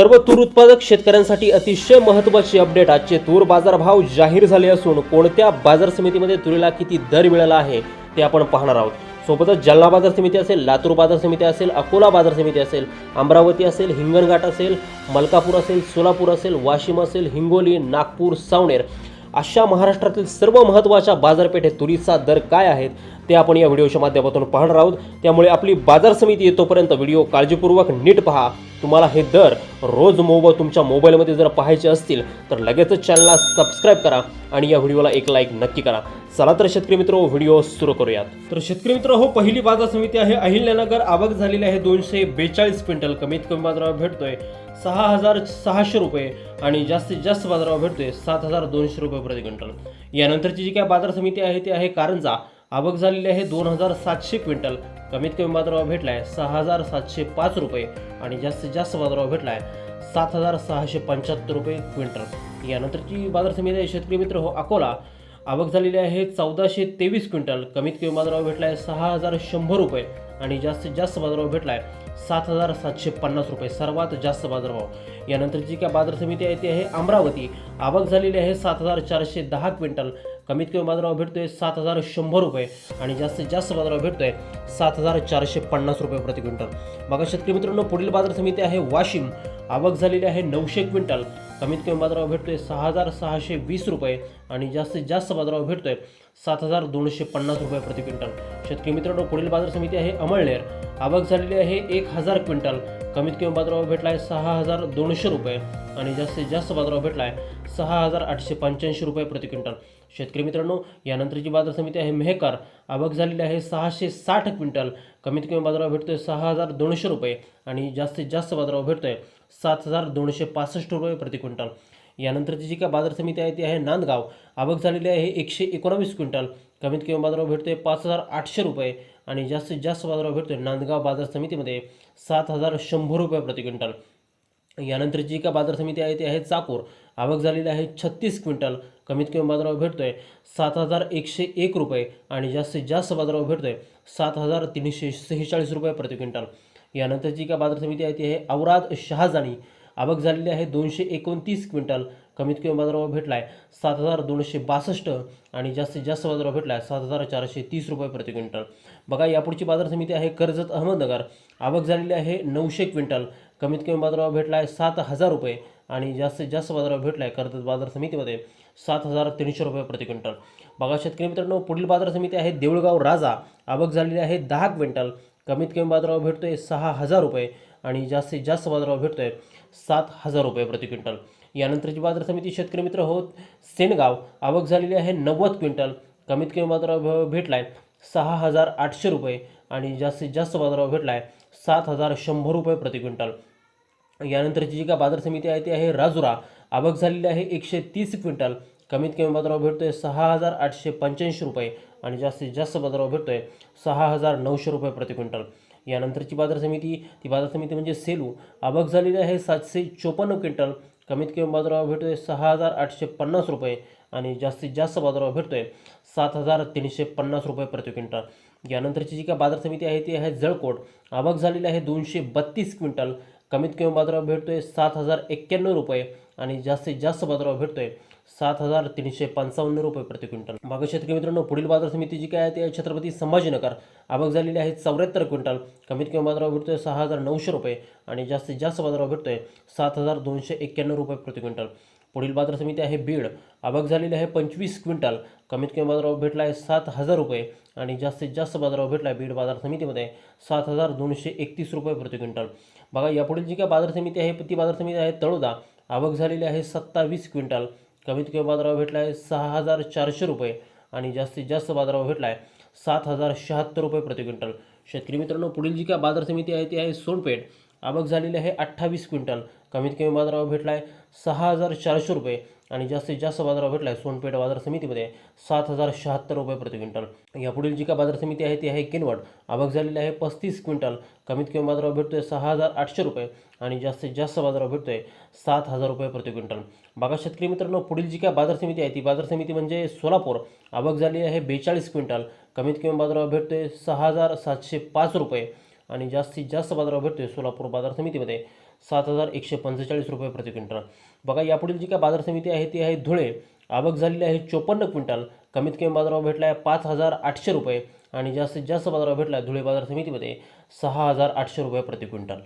सर्व तूर उत्पादक शेतकऱ्यांसाठी अतिशय महत्त्वाची अपडेट आजचे तूर बाजारभाव जाहीर झाले असून कोणत्या बाजार समितीमध्ये तुरीला किती दर मिळाला आहे ते आपण पाहणार आहोत. सोबतच जालना बाजार समिती असेल लातूर बाजार समिती असेल अकोला बाजार समिती असेल अमरावती असेल हिंगणघाट असेल मलकापूर असेल सोलापूर असेल वाशिम असेल हिंगोली नागपूर सावनेर. अशा महाराष्ट्रातील सर्व महत्त्वाच्या बाजारपेठेत तुरीचा दर काय आहेत ते आपण या व्हिडिओच्या माध्यमातून पाहणार आहोत. त्यामुळे आपली बाजार समिती येतोपर्यंत व्हिडिओ काळजीपूर्वक नीट पहा. तुम्हाला हे दर रोज मोबाईल तुमच्या मोबाईलमध्ये जर पाहायचे असतील तर लगेचच चॅनलला सबस्क्राईब करा आणि या व्हिडिओला एक लाईक नक्की करा. चला तर शेतकरी मित्र व्हिडिओ सुरू करूयात. तर शेतकरी मित्र हो पहिली बाजार समिती आहे अहिल्यानगर. आवक झालेली आहे दोनशे बेचाळीस क्विंटल. कमीत कमी बाजारावर भेटतोय सहा हजार सहाशे रुपये आणि जास्तीत जास्त बाजारावर भेटतोय सात हजार दोनशे रुपये प्रति क्विंटल. यानंतरची जी काय बाजार समिती आहे ती आहे कारंजा. आवक झालेली आहे दोन हजार सातशे क्विंटल. कमीत कमी बाजारभाव भेटला आहे सहा हजार सातशे पाच रुपये आणि जास्तीत जास्त बाजारभाव भेटला आहे सात हजार सहाशे पंच्याहत्तर रुपये क्विंटल. यानंतरची बाजार समिती आहे शेतकरी मित्र हो अकोला. आवक झालेली आहे चौदाशे तेवीस क्विंटल. कमीत कमी बाजारभाव भेटला आहे सहा हजार शंभर रुपये. आणि जास्तीत जास्त बाजारभाव भेटला आहे सात हजार सातशे पन्नास रुपये. सर्वात जास्त बाजारभाव. यानंतर जी काय बाजार समिती आहे ती आहे अमरावती. आवक झालेली आहे सात हजार चारशे दहा क्विंटल. कमीत कमी बाजारभाव भेटतोय सात हजार शंभर रुपये. आणि जास्तीत जास्त बाजारभाव भेटतोय सात हजार चारशे पन्नास रुपये प्रति क्विंटल. बघा शेतकरी मित्रांनो पुढील बाजार समिती आहे वाशिम. आवक झालेली आहे नऊशे क्विंटल. कमीत कमी बाजारावर भेटतोय सहा हजार सहाशे वीस रुपये आणि जास्तीत जास्त बाजारावर भेटतोय सात हजार दोनशे पन्नास रुपये प्रति क्विंटल. शेतकरी मित्रांनो पुढील बाजार समिती आहे अमळनेर. आवक झालेली आहे एक हजार क्विंटल. कमीत कमी बाजारभाव भेटला आहे सहा हजार दोनशे रुपये आणि जास्तीत जास्त बाजारभाव भेटला आहे सहा हजार आठशे पंच्याऐंशी रुपये प्रति क्विंटल. शेतकरी मित्रांनो यानंतरची बाजार समिती आहे मेहकर. आवक झालेली आहे सहाशे साठ क्विंटल. कमीत कमी भेटतो भेटतोय सहा हजार दोनशे रुपये आणि जास्तीत जास्त बाजारावर भेटतोय सात हजार दोनशे पासष्ट रुपये प्रति क्विंटल. यानंतरची जी काय बाजार समिती आहे ती आहे नांदगाव. आवक झालेली आहे एकशे एकोणावीस क्विंटल. कमीत कमी बाजारावर भेटतोय पाच हजार आठशे रुपये आणि जास्तीत जास्त बाजारावर भेटतोय नांदगाव बाजार समितीमध्ये सात हजार शंभर रुपये प्रति क्विंटल. यानंतर जी का बाजार समिती आहे ती आहे चाकूर. आवक झालेली आहे छत्तीस क्विंटल. कमीत कमी बाजारावर भेटतोय सात हजार एकशे एक रुपये आणि जास्तीत जास्त बाजारावर भेटतोय सात हजार तीनशे सेहेचाळीस रुपये प्रति क्विंटल. यानंतर जी का बाजार समिती आहे ती आहे औराद शहाजानी. आवक झालेली आहे. दोनशे एकोणतीस क्विंटल कमीत कमी बाजारावर भेटला आहे सात हजार दोनशे बासष्ट आणि जास्तीत जास्त बाजारावर भेटला आहे सात हजार चारशे तीस रुपये प्रति क्विंटल. बघा यापुढची बाजार समिती आहे कर्जत अहमदनगर. आवक झालेली आहे नऊशे क्विंटल. कमीत कमी बाजारावर भेटला आहे सात हजार रुपये आणि जास्तीत जास्त बाजारावर भेटला आहे कर्जत बाजार समितीमध्ये सात हजार तीनशे रुपये प्रति क्विंटल. बघा शेतकरी मित्रांनो पुढील बाजार समिती आहे देऊळगाव राजा. आवक झालेली आहे दहा क्विंटल. कमीत कमी बाजारावर भेटतोय सहा हजार रुपये. आणि जास्तीत जास्त बाजारभाव भेटतो आहे सात हजार रुपये प्रति क्विंटल. यानंतरची बाजार समिती शेतकरी मित्र होत सेनगाव आवक झालेली आहे नव्वद क्विंटल. कमीत कमी बाजारावर भेटला आहे सहा हजार आठशे रुपये आणि जास्तीत जास्त बाजारभाव भेटला आहे सात हजार शंभर रुपये प्रति क्विंटल. यानंतरची जी का बाजार समिती आहे ती आहे राजुरा. आवक झालेली आहे एकशे तीस क्विंटल. कमीत कमी बाजारवर भेटतो आहे सहा हजार आठशे पंच्याऐंशी रुपये आणि जास्तीत जास्त बाजारभाव भेटतो आहे सहा हजार नऊशे रुपये प्रति क्विंटल. यानंतरची बाजार समिती ती बाजार समिती म्हणजे सेलू. आवक झालेली आहे सातशे चोपन्न क्विंटल. कमीत कमी बाजारावर आहे सहा हजार आठशे पन्नास रुपये आणि जास्तीत जास्त बाजारावर आहे सात हजार तीनशे पन्नास रुपये प्रति क्विंटल. यानंतरची जी काय बाजार समिती आहे ती आहे जळकोट. आवक झालेली आहे दोनशे बत्तीस क्विंटल. कमीत कमी बाजारावर आहे सात हजार एक्क्याण्णव रुपये. आणि जास्तीत जास्त बाजारभाव भेटतोय सात हजार तीनशे पंचावन्न रुपये प्रति क्विंटल. मागं शेतकरी मित्रांनो पुढील बाजार समिती जी काय आहे ती आहे छत्रपती संभाजीनगर. आवक झालेली आहे चौऱ्याहत्तर क्विंटल. कमीत कमी बाजारावर भेटतोय सहा हजार नऊशे रुपये आणि जास्तीत जास्त बाजारावर भेटतोय सात हजार दोनशे एक्क्याण्णव रुपये प्रति क्विंटल. पुढील बाजार समिती आहे बीड. आवक झालेली आहे पंचवीस क्विंटल. कमीत कमी बाजारावर भेटला आहे सात हजार रुपये आणि जास्तीत जास्त बाजारावर भेटला आहे बीड बाजार समितीमध्ये सात हजार दोनशे एकतीस रुपये प्रति क्विंटल. बघा यापुढील जी काय बाजार समिती आहे ती बाजार समिती आहे तळोदा. आवक झालेली आहे सत्तावीस क्विंटल. कमीत कमी बाजारभाव भेटला आहे सहा हजार चारशे रुपये आणि जास्तीत जास्त बाजारभाव भेटला आहे सात हजार शहात्तर रुपये प्रति क्विंटल. शेतकरी मित्रांनो पुढील जी काय बाजार समिती आहे ती आहे सोनपेठ. आवक झालेली आहे अठ्ठावीस क्विंटल. कमीत कमी बाजारावर भेटला आहे सहा हजार चारशे रुपये आणि जास्तीत जास्त बाजारावर भेटला आहे सोनपेठ बाजार समितीमध्ये सात हजार शहात्तर रुपये प्रति क्विंटल. यापुढील जी काय बाजार समिती आहे ती आहे किनवट. आवक झालेली आहे पस्तीस क्विंटल. कमीत कमी बाजारावर भेटतो आहे सहा हजार आठशे रुपये आणि जास्तीत जास्त बाजारावर आहे सात हजार रुपये प्रति क्विंटल. बघा शेतकरी मित्रांनो पुढील जी काय बाजार समिती आहे ती बाजार समिती म्हणजे सोलापूर. आवक झाली आहे बेचाळीस क्विंटल. कमीत कमी बाजारावर भेटतो आहे सहा हजार सातशे पाच रुपये. आणि जास्तीत जास्त बाजारावर भेटतोय सोलापूर बाजार समितीमध्ये. सात हजार एकशे पंचेचाळीस रुपये प्रति क्विंटल. बघा यापुढील जी काय बाजार समिती आहे ती आहे धुळे. आवक झालेली आहे चोपन्न क्विंटल. कमीत कमी बाजारावर भेटला आहे पाच हजार आठशे रुपये आणि जास्तीत जास्त बाजारावर भेटला आहे धुळे बाजार समितीमध्ये सहा हजार आठशे रुपये प्रति क्विंटल.